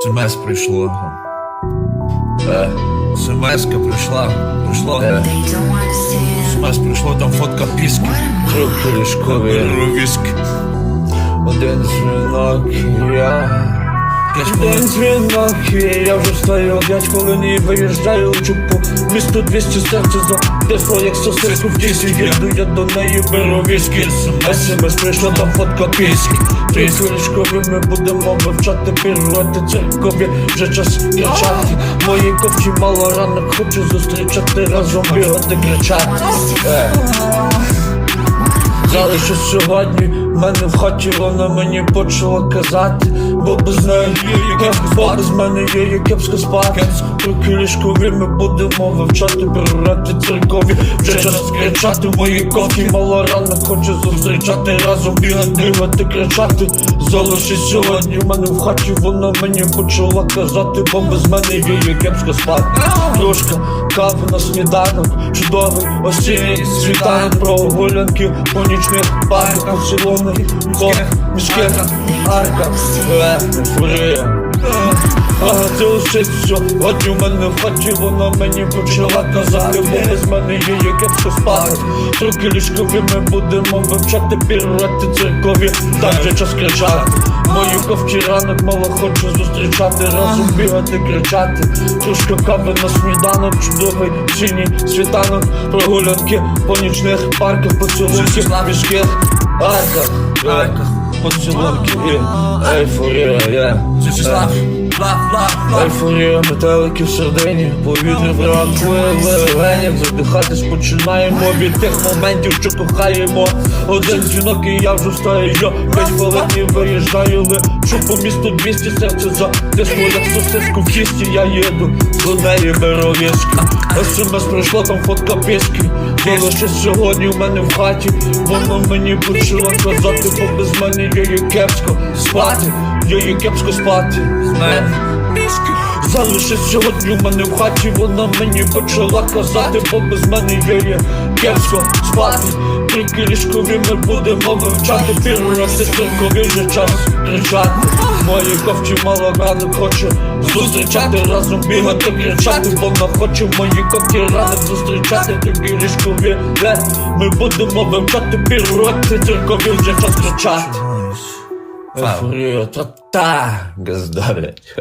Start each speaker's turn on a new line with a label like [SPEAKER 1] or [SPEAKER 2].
[SPEAKER 1] СМС прийшло. Е, СМС-ка прийшла. Прийшло. Е, СМС прийшло, там фотка піски.
[SPEAKER 2] Трохи ліжкові, один жінок я. Один дзвінок, і я вже стою п'ять хвилин і виїжджаю у чупу. Місто 200 серце за як сосиску в тісі. Їду я до неї, беру віскі. СМС прийшла, там фотка піски Трубки ліжкові, ми будемо вивчати піруети церкові Вже час кричати, мої ковчі мало ранок Хочу зустрічати разом бігати, кричати Е. що сьогодні, мене в хаті вона мені почала казати, бо без неї є як спати, без мене є як кепсько спати. Руки ліжкові ми будемо вивчати, прирати церкові. Вже час кричати, мої кофі мало рана, хочу зустрічати разом бігати, бігати, кричати. Залишусь сьогодні, в мене в хаті вона мені почала казати, бо без мене її кепсько спати. Дружка, кави на сніданок, чудовий осінній світанок, прогулянки по нічних парках, поцілунок, по міських арках, е, фурія. А це усе сьогодні в мене в хаті вона мені почала казати, бо без мене є як я все спати. Трохи ліжкові ми будемо вивчати, пірати церкові, так же час кричати. Мою ковчі ранок мало хочу зустрічати, разом бігати, кричати. Трошки кави на сніданок, чудовий синій світанок, прогулянки по нічних парках, поцілунки в міських арках, арках, поцілунки ейфорія, є. Ейфорія, метелики в середині, повітря бракує в задихатись починаємо від тих моментів, що кохаємо. Один дзвінок і я вже встаю, я п'ять хвилин виїжджаю, лечу по місту 200 серце за тисло, як сосиску в чисті, я їду, до неї беру вішки. СМС прийшло, там фотка піски, залише сьогодні в мене в хаті, воно мені почало казати, бо без мене є кепсько спати, є кепсько спати.
[SPEAKER 1] Мен.
[SPEAKER 2] Залишись сьогодні в мене в хаті, вона мені почала казати, бо без мене є кепсько спати. Тільки ліжкові ми будемо вивчати, пірувати церкові вже час кричати. Мої ковчі мало ранок хоче зустрічати, разом бігати, кричати, вона хоче мої ковчі ранок зустрічати, тільки ліжкові. Ми будемо вивчати, пірувати церкові вже час кричати. Ефорія, та-та, газдавлять.